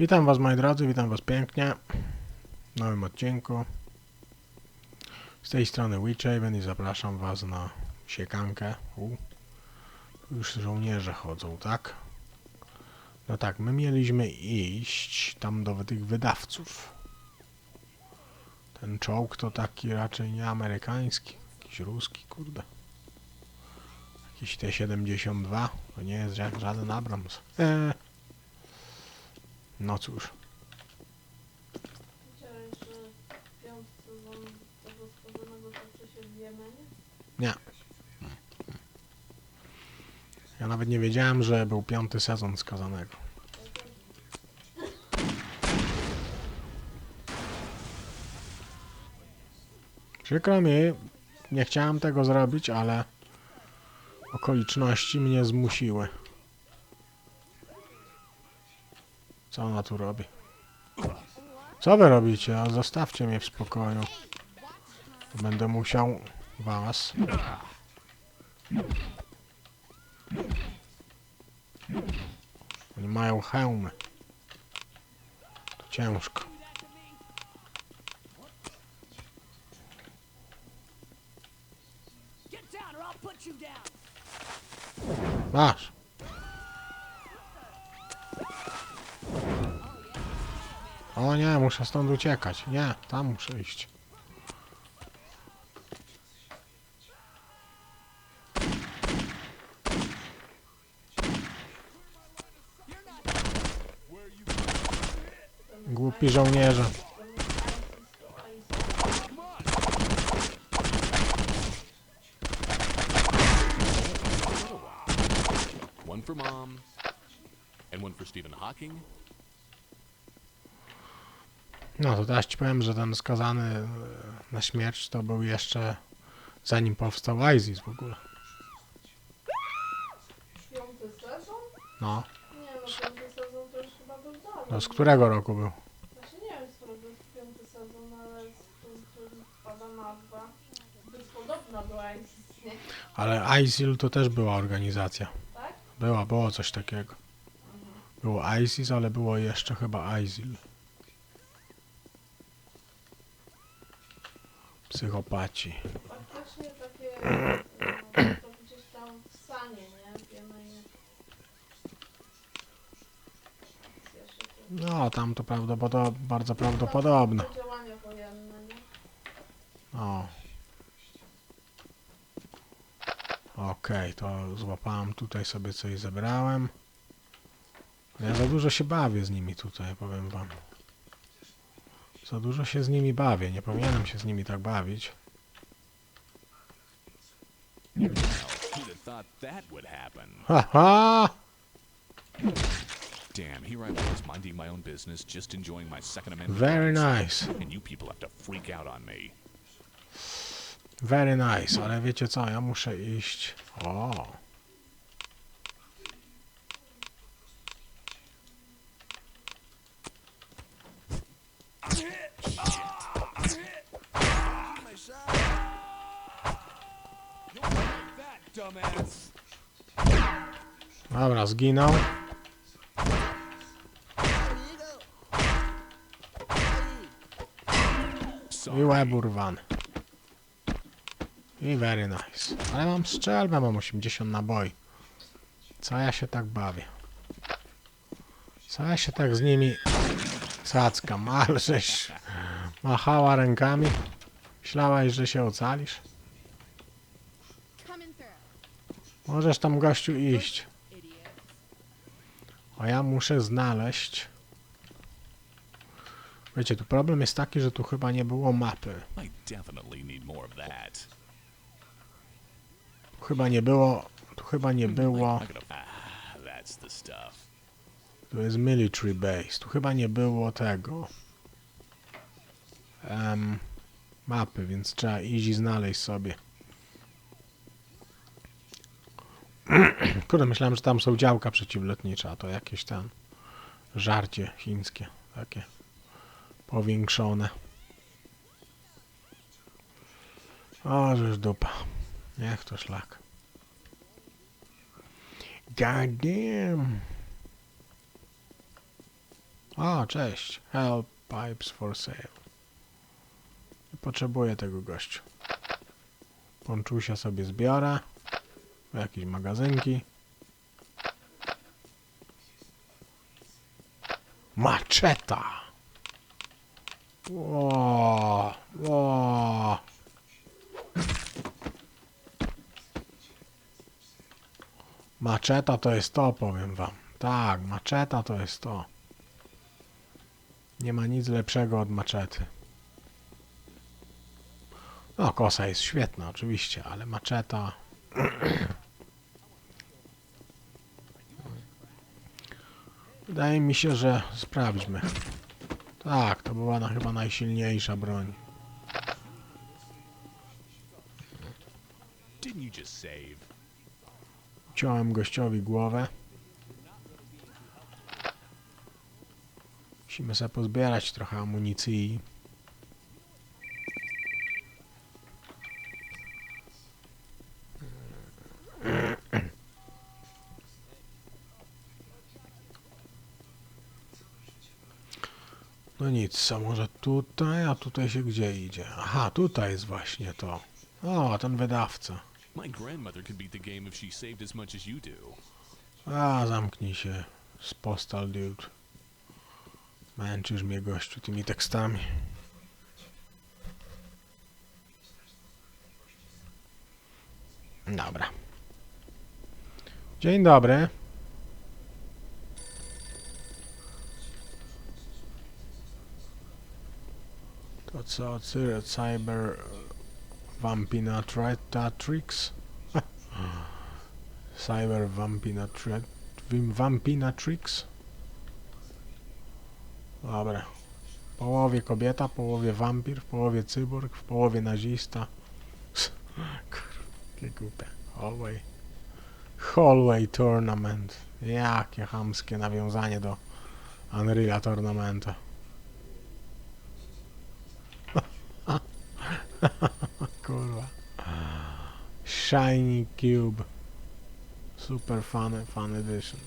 Witam Was moi drodzy, witam Was pięknie w nowym odcinku. Z tej strony Witchaven i zapraszam Was na siekankę. U, już żołnierze chodzą, tak? No tak, my mieliśmy iść tam do tych wydawców. Ten czołg to taki raczej nie amerykański, jakiś ruski, kurde. Jakiś T-72, to nie jest żaden Abrams. Eee. No cóż. Wiedziałeś, że piątce toczy się w Jemenie? Ja nawet nie wiedziałem, że był piąty sezon skazanego. Przykro mi, nie chciałem tego zrobić, ale okoliczności mnie zmusiły. Co ona tu robi? Co wy robicie? A Zostawcie mnie w spokoju. Będę musiał was. Oni mają hełmy. To ciężko. Masz. O nie, muszę stąd uciekać. Nie, tam muszę iść. Głupi żołnierze. One for mom, and one for Stephen Hawking. No to teraz ci powiem, że ten skazany e, na śmierć to był jeszcze zanim powstał ISIS w ogóle. Piąty sezon? No, Nie no, piąty sezon to już chyba był dalej. no z którego roku był? Znaczy nie wiem, z którego jest piąty sezon, ale z pada nazwa. Zbyt podobna do ISIS, nie? Ale ISIL to też była organizacja. Tak? Była, było coś takiego. Było ISIS, ale było jeszcze chyba ISIL. Psychopaci. Faktycznie takie, no, to gdzieś tam w sanie, nie? No, to prawdopodobne, bardzo prawdopodobne. Tam Działania wojenne, nie? O. Okej, to złapałem tutaj sobie coś zebrałem. Ja za dużo się bawię z nimi tutaj, powiem wam. Za dużo się z nimi bawię, nie powinienem się z nimi tak bawić. Happen? Haha! Damn, here I was minding my own business, just enjoying my Second Amendment. Very nice. And you people have to freak out on me. Very nice, ale wiecie co, ja muszę iść. O! Zginął. I łeb urwany. I very nice. Ale mam strzelbę, mam 80 naboi. Co ja się tak bawię? Co ja się tak z nimi cackam? Ale żeś machała rękami. Myślałaś, że się ocalisz? Możesz tam gościu iść. A ja muszę znaleźć... Wiecie, tu problem jest taki, że tu chyba nie było mapy. I. Tu chyba nie było... Tu chyba nie było... I gotta- Ah. Tu jest military base. Tu chyba nie było tego. Em, mapy, więc trzeba easy znaleźć sobie. Kurde, myślałem, że tam są działka przeciwlotnicze, a to jakieś tam żarcie chińskie. Takie powiększone. O, żeż dupa. Niech to szlak. God damn. A, cześć. Help pipes for sale. Potrzebuję tego gościu. Ponczusia sobie zbiorę. Jakieś magazynki. Maczeta! Ło, ło. Maczeta to jest to, powiem wam. Tak, maczeta to jest to. Nie ma nic lepszego od maczety. No, kosa jest świetna, oczywiście, ale maczeta. Wydaje mi się, że sprawdźmy. Tak, to była na, chyba najsilniejsza broń. Ciąłem gościowi głowę. Musimy sobie pozbierać trochę amunicji. No nic, co może tutaj, a tutaj się gdzie idzie? Aha, tutaj jest właśnie to. O, ten wydawca. My grandmother could beat the game if she saved as much as you do. A, zamknij się, z postal dude. Męczysz mnie gościu tymi tekstami. Dobra. Dzień dobry. To co, Cy- Cyber Vampinatrix? Cyber Vampinatrix? Vampinatrix? Dobra. W połowie kobieta, w połowie wampir, w połowie cyborg, w połowie nazista. Kurwa, głupie. Hallway. Hallway Tournament. Jakie chamskie nawiązanie do Unreal Tournamenta. Kurwa. Shiny Cube. Super fun, fun edition.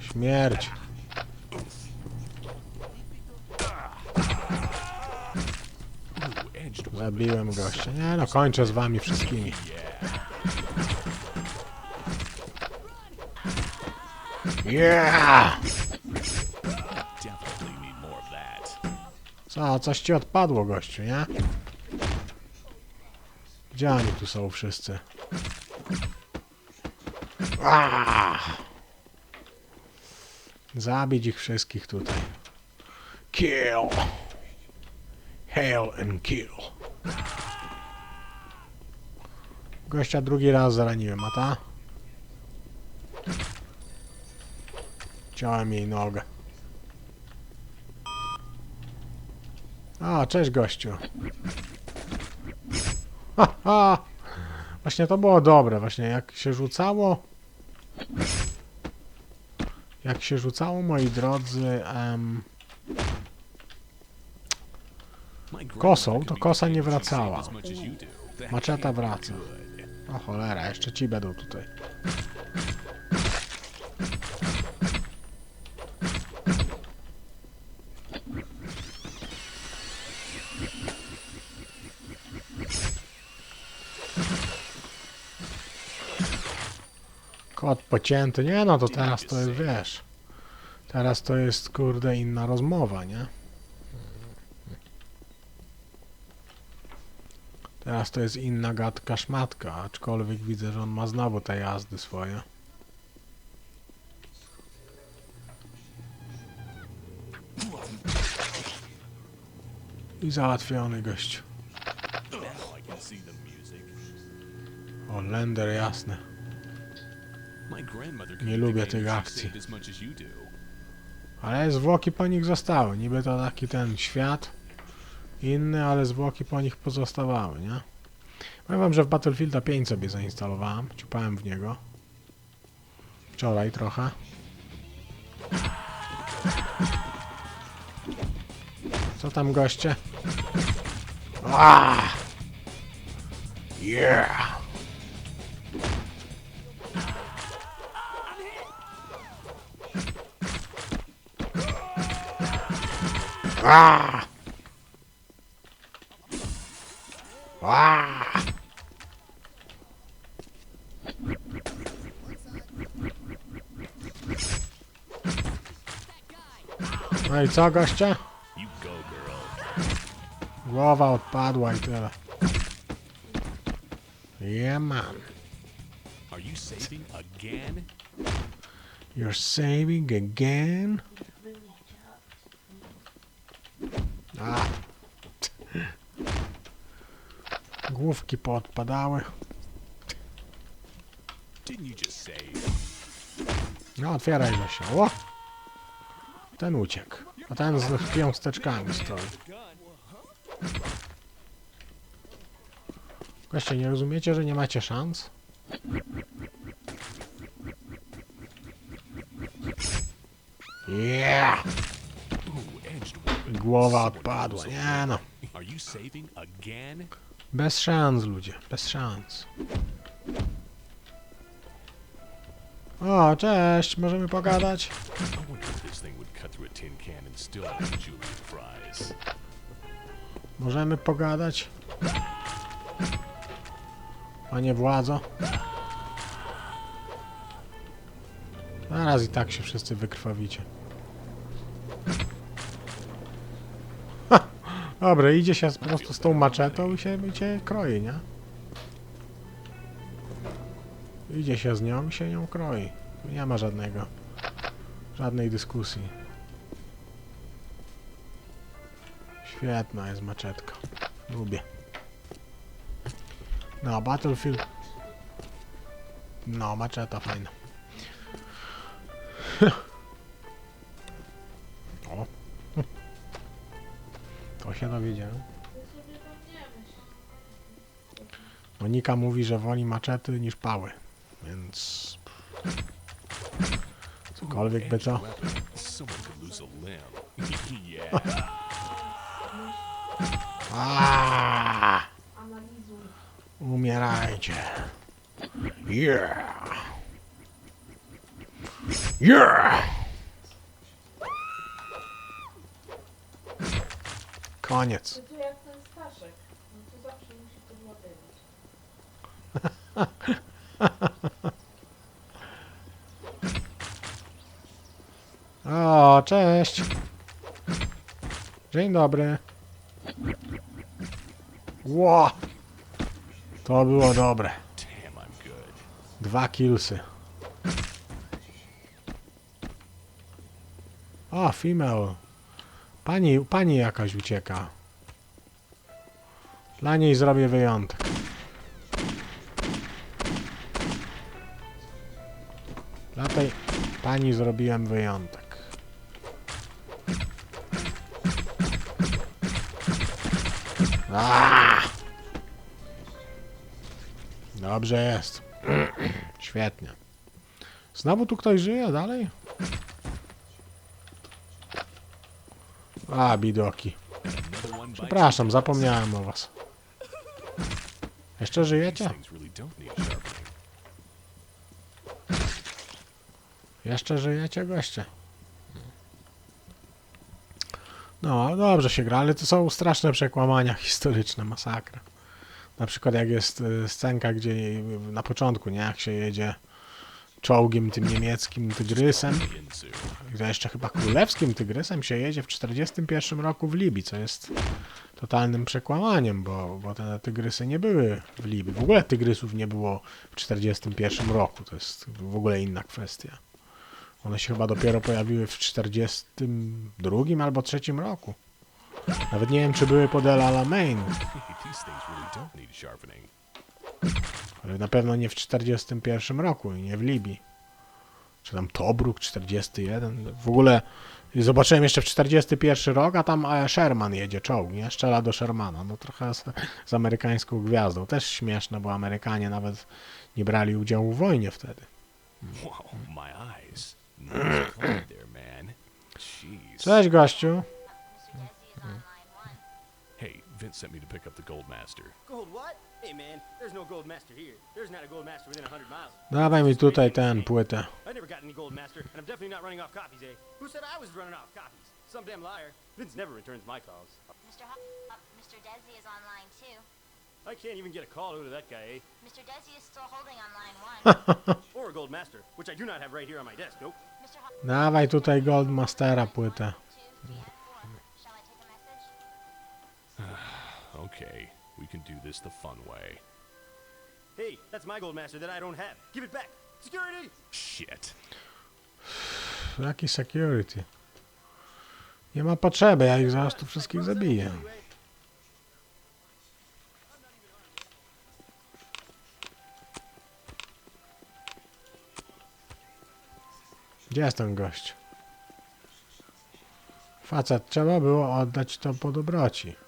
Śmierć. Zabiłem gościa. Nie no, kończę z wami wszystkimi. Yeah! Co, coś ci odpadło, gościu, nie? Gdzie oni tu są wszyscy? Ah! Zabić ich wszystkich tutaj. Kill! Hail and kill. Gościa drugi raz zraniłem, a ta? Ciąłem jej nogę. A, cześć gościu. Ha, ha. Właśnie to było dobre, właśnie jak się rzucało... Jak się rzucało, moi drodzy, em, Kosą, to kosa nie wracała. Maczeta wraca. O cholera, jeszcze ci będą tutaj. Kot pocięty. Nie no, to teraz to jest, wiesz. Teraz to jest, kurde, inna rozmowa, nie? Teraz to jest inna gadka szmatka, aczkolwiek widzę, że on ma znowu te jazdy swoje. I załatwiony music. O, Lender, jasne. Nie lubię tych akcji. Ale zwłoki po nich zostały. Niby to taki ten świat inny, ale zwłoki po nich pozostawały, nie? Powiem wam, że w Battlefielda 5 sobie zainstalowałem. Ciupałem w niego. Wczoraj trochę. Co tam goście? Ah! Yeah! Ah! Ah! No i co goście? You go, girl. Głowa odpadła i tyle. Yeah man. Are you saving again? You're saving again? A. Główki poodpadały. No otwieraj się. O! Ten uciekł. A ten z piąsteczkami stoi. Goście, nie rozumiecie, że nie macie szans? Yeah! Głowa odpadła. Nie no. Bez szans, ludzie. Bez szans. O, cześć. Możemy pogadać? Możemy pogadać? Panie władzo? Zaraz i tak się wszyscy wykrwawicie. Ha! Dobra, idzie się po prostu z tą maczetą i się, i cię kroi, nie? Idzie się z nią i się nią kroi. Nie ma żadnego, żadnej dyskusji. Świetna jest maczetka. Lubię. No, Battlefield. No, maczeta fajna. się dowiedziałem. Myśl. Monika mówi, że woli maczety niż pały. Więc... Cokolwiek by co. Umierajcie. Yeah! Yeah! Koniec. Ty tu jak ten Staszek. No to zawsze musi. O, cześć. Dzień dobry. Ło! To było dobre. Damn, I'm good. Dwa killsy. O, female. Pani, pani jakaś ucieka. Dla niej zrobię wyjątek. Dla tej pani zrobiłem wyjątek. Dobrze jest. Świetnie. Znowu tu ktoś żyje dalej? A, bidoki. Przepraszam, zapomniałem o was. Jeszcze żyjecie? Jeszcze żyjecie, goście? No, dobrze się gra, ale to są straszne przekłamania historyczne, masakra. Na przykład jak jest y, scenka, gdzie na początku, nie, jak się jedzie czołgiem tym niemieckim tygrysem, jeszcze chyba królewskim tygrysem się jedzie w 41 roku w Libii, co jest totalnym przekłamaniem, bo, bo te tygrysy nie były w Libii. W ogóle tygrysów nie było w 41 roku, to jest w ogóle inna kwestia. One się chyba dopiero pojawiły w 42 albo 3 roku. Nawet nie wiem, czy były pod El Alamein, Hey, ale na pewno nie w 41 roku i nie w Libii. Czy tam Tobruk 41. W ogóle zobaczyłem jeszcze w 41 rok, a tam Sherman jedzie czołg, nie? Strzela do Shermana. No trochę z, z amerykańską gwiazdą. Też śmieszne, bo Amerykanie nawet nie brali udziału w wojnie wtedy. Wow, my eyes. Cześć gościu. Online Vince sent me to pick up the Gold Master. Gold what? Hey man, there's no gold master here. There's not a gold master within a hundred miles. Dawaj mi tutaj ten płytę. I never got any gold master, and I'm definitely not running off copies, eh? Who said I was running off copies? Some damn liar. Vince never returns my calls. Mr. Hop, uh, Mr. Desi is online too. I can't even get a call out of that guy, eh? Mr. Desi is still holding on line one. Or a gold master, which I do not have right here on my desk. Nope. Mr. Hop, Dawaj tutaj Goldmastera płytę. two, three, and four. Shall I take a message? Okay, we can do this the fun way. Hey, that's my gold master that I don't have. Give it back. Security! Shit. Jaki security? Nie ma potrzeby, ja ich zaraz tu wszystkich zabiję. Gdzie jest ten gość? Facet, trzeba było oddać to po dobroci.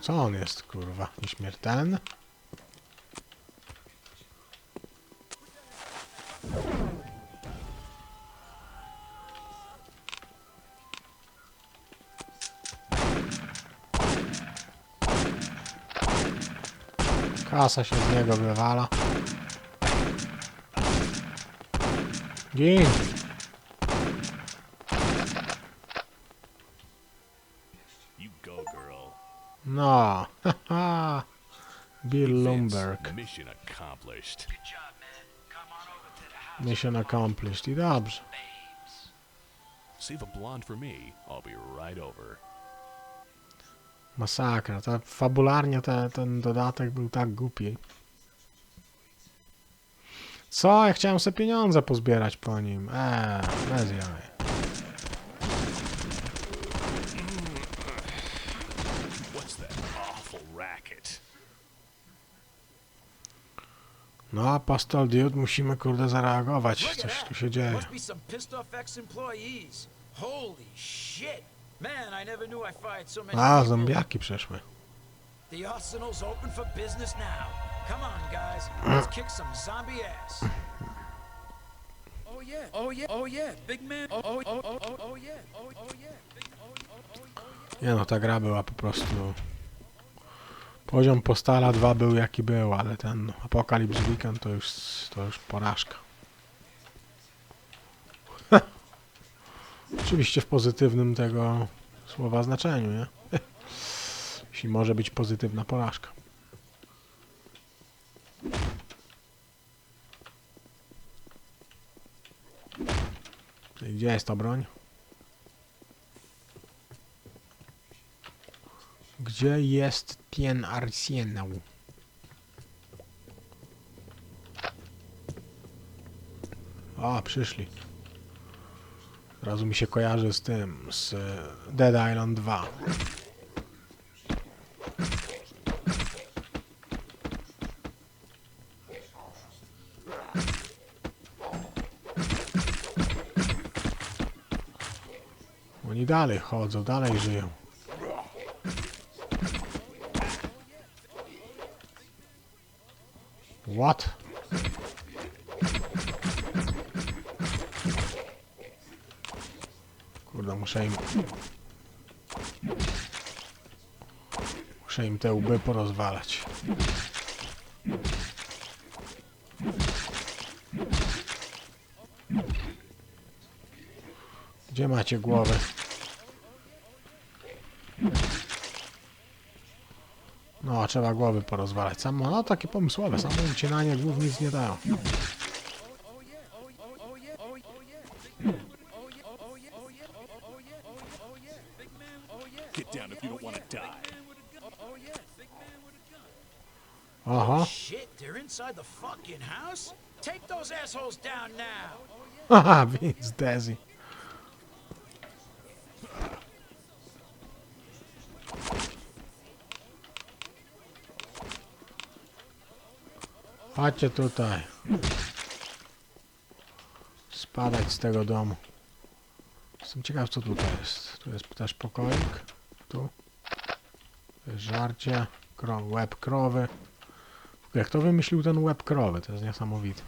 Co on jest, kurwa? Nieśmiertelny? Kasa się z niego wywala. Gin! Bill Lumberg. Mission accomplished. Mission accomplished. I dobrze. Save a blonde for me. I'll be right over. Masakra. Ta, fabularnie te, ten dodatek był tak głupi. Co? Ja chciałem sobie pieniądze pozbierać po nim. Eee, bez jaj. No, Postal Dude, musimy kurde zareagować. Coś tu się dzieje. Must be some pissed off ex-employees. Holy shit! Man, I never knew I fired so many A, zombiaki przeszły. The arsenal's open for business now. Come on, guys. Let's kick some zombie ass. Oh yeah. Oh yeah. Oh yeah. Big man. Oh oh oh oh oh, oh yeah. Oh oh yeah. Big oh oh oh oh yeah. Nie no, ta gra była po prostu... Poziom Postala 2 był jaki był, ale ten Apokalips Weekend to już, to już porażka. Oczywiście w pozytywnym tego słowa znaczeniu, nie? Jeśli może być pozytywna porażka. Gdzie jest ta broń? Gdzie jest ten arsenał? O, przyszli. Razu mi się kojarzy z tym, z Dead Island 2. Oni dalej chodzą, dalej żyją. What? Kurde, muszę im... Muszę im te łby porozwalać. Gdzie macie głowy? Trzeba głowy porozwalać. Samo, no takie pomysłowe, samo ucinanie głów nic nie dają. Oh yeah. Oh oh Chodźcie tutaj. Spadać z tego domu. Jestem ciekaw co tutaj jest. Tu jest też pokoik. Tu. Jest żarcie. Kro łeb krowy. Jak to wymyślił ten łeb krowy? To jest niesamowite.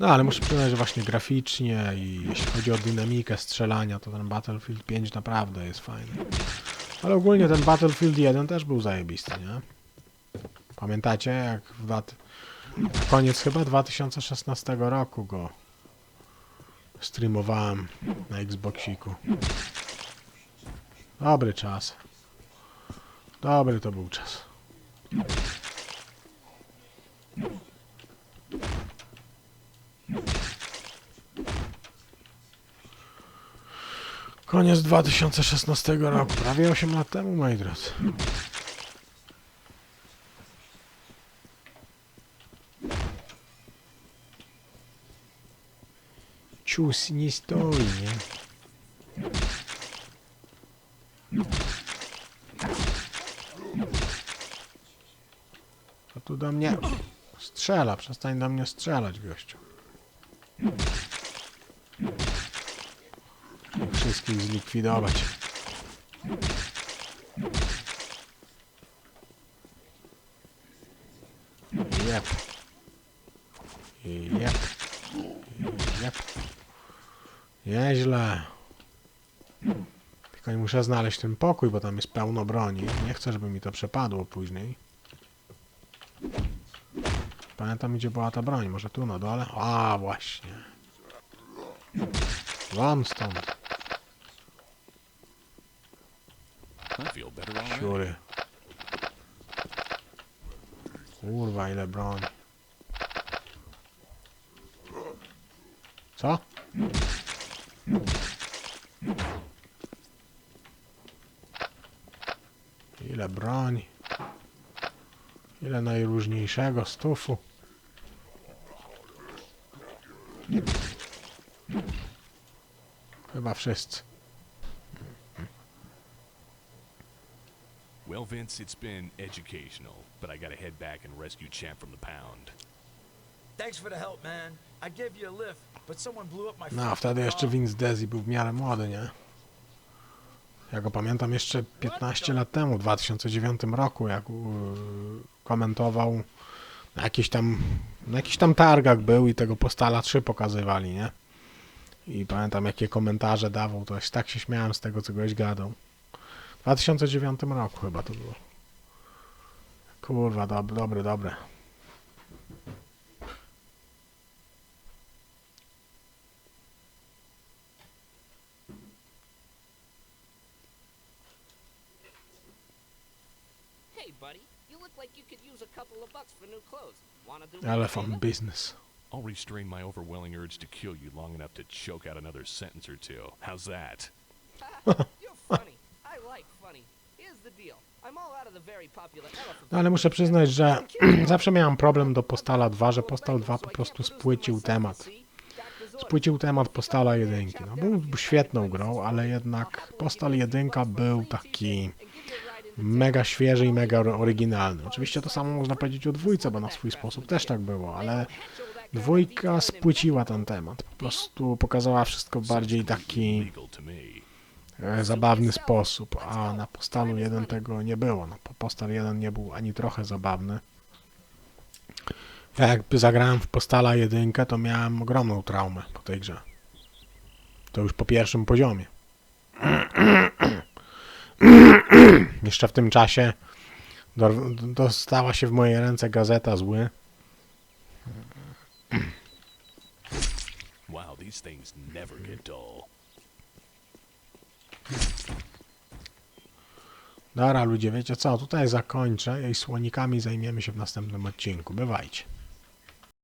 No ale muszę przyznać, że właśnie graficznie i jeśli chodzi o dynamikę strzelania, to ten Battlefield 5 naprawdę jest fajny. Ale ogólnie ten Battlefield 1 też był zajebisty, nie? Pamiętacie, jak w lat... koniec chyba 2016 roku go streamowałem na Xboxiku. Dobry czas. Dobry to był czas. Koniec 2016 roku, prawie 8 lat temu, moi drodzy. Cius nie stoi, nie? To tu do mnie strzela, przestań do mnie strzelać, gościu. Ich Wszystkich zlikwidować. Jep. Jep. Jep. Nieźle. Tylko nie muszę znaleźć ten pokój, bo tam jest pełno broni. Nie chcę, żeby mi to przepadło później. Pamiętam, gdzie była ta broń. Może tu na dole? A, właśnie. Wam stąd. Siury. Kurwa, ile broni. Co? Ile broni. Ile najróżniejszego stufu. Chyba wszyscy. Well, Vince, it's been educational, but I gotta head back and rescue Champ from the pound. Thanks for the help, man. No, wtedy jeszcze. Vince Desi był w miarę młody, nie? Ja go pamiętam jeszcze 15 lat temu, w 2009 roku, jak komentował na jakiś tam, na jakichś tam targach był i tego Postala 3 pokazywali, nie? I pamiętam jakie komentarze dawał, to tak się śmiałem z tego, co goś gadał. W 2009 roku chyba to było. Kurwa, dob dobre, dobre. Buddy, you look like you could use a couple of bucks for new clothes. Wanna do Elephant business. I'll restrain my overwhelming urge to kill you long enough to choke out another sentence or two. How's that? You're funny. I like funny. Here's the deal. I'm all out of the very popular elephant. No ale muszę przyznać, że zawsze miałem problem do Postala 2, że Postal 2 po prostu spłycił temat. Spłycił temat Postala 1. No, był świetną grą, ale jednak Postal 1 był taki mega świeży i mega or- oryginalny. Oczywiście to samo można powiedzieć o dwójce, bo na swój sposób też tak było, ale dwójka spłyciła ten temat. Po prostu pokazała wszystko w bardziej taki e, zabawny sposób, a na Postalu 1 tego nie było. No, po- Postal 1 nie był ani trochę zabawny. Ja jakby zagrałem w Postala 1, to miałem ogromną traumę po tej grze. To już po pierwszym poziomie. Jeszcze w tym czasie dostała się w moje ręce gazeta zły. Wow, these things never get dull. Dobra ludzie, wiecie co, tutaj zakończę i słonikami zajmiemy się w następnym odcinku. Bywajcie.